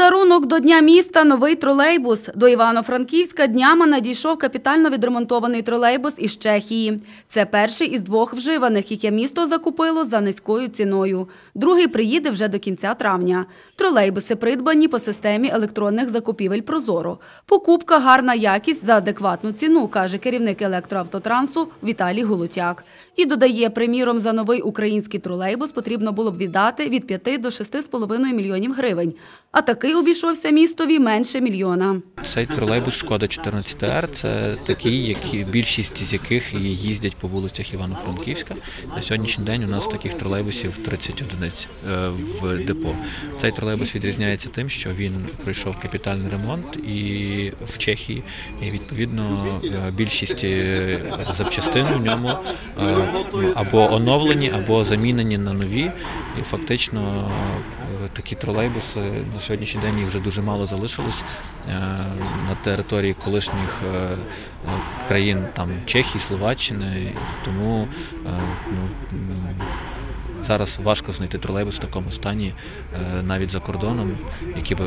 Подарунок до Дня міста новий тролейбус. До Івано-Франківська днями надійшов капітально відремонтований тролейбус із Чехії. Це перший із двох вживаних, яке місто закупило за низькою ціною. Другий приїде вже до кінця травня. Тролейбуси придбані по системі електронних закупівель Прозоро. Покупка гарна якість за адекватну ціну, каже керівник електроавтотрансу Віталій Голотяк. І додає, приміром, за новий український тролейбус потрібно було б віддати від 5 до 6,5 мільйонів гривень. А такий обійшовся містові менше мільйона. Цей тролейбус Шкода 14Р – це такий, які більшість з яких їздять по вулицях Івано-Франківська. На сьогоднішній день у нас таких тролейбусів 30 одиниць е, в депо. Цей тролейбус відрізняється тим, що він пройшов капітальний ремонт і в Чехії, і відповідно е, більшість е, запчастин у ньому або оновлені, або замінені на нові. І фактично такі тролейбуси на сьогоднішній день вже дуже мало залишилось е, на території колишніх е, е, країн там Чехії, Словаччини. Тому ну, зараз важко знайти тролейбус в такому стані е, навіть за кордоном, які би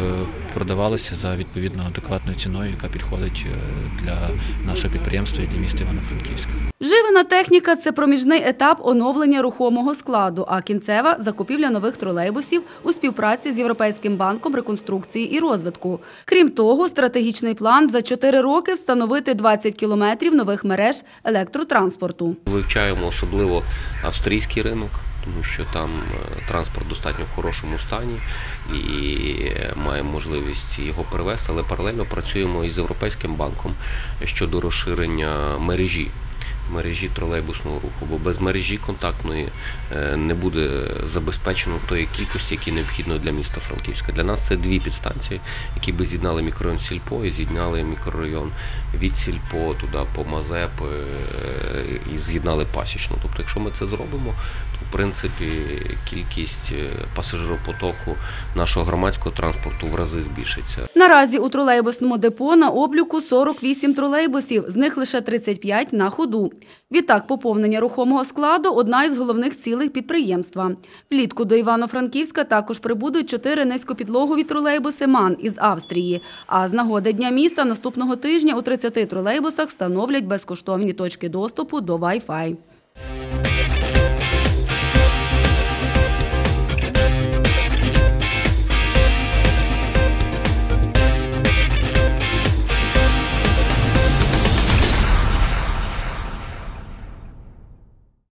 продавалися за відповідно адекватною ціною, яка підходить е, для нашого підприємства і для міста Івано-Франківська. Живена техніка це проміжний етап оновлення рухомого складу, а кінцева закупівля нових тролейбусів у співпраці з Європейським банком реконструкції і розвитку. Крім того, стратегічний план за 4 роки встановити 20 кілометрів нових мереж електротранспорту. Вивчаємо особливо австрійський ринок, тому що там е, транспорт достатньо в хорошому стані і маємо можливість його перевести, але паралельно працюємо із Європейським банком щодо розширення мережі. Мережі тролейбусного руху, бо без мережі контактної е, не буде забезпечено тої кількості, які необхідно для міста Франківська. Для нас це дві підстанції, які би з'єднали мікрорайон Сільпо і з'єднали мікрорайон від Сільпо туди по Мазеп е, і з'єднали пасічну. Тобто, якщо ми це зробимо, принципі кількість е, пасажиропотоку нашого громадського транспорту в рази збільшиться. Наразі у тролейбусному депо на обліку 48 тролейбусів, з них лише 35 на ходу. Відтак, поповнення рухомого складу – одна із головних цілей підприємства. Влітку до Івано-Франківська також прибудуть чотири низькопідлогові тролейбуси МАН із Австрії. А з нагоди Дня міста наступного тижня у 30 тролейбусах встановлять безкоштовні точки доступу до Wi-Fi.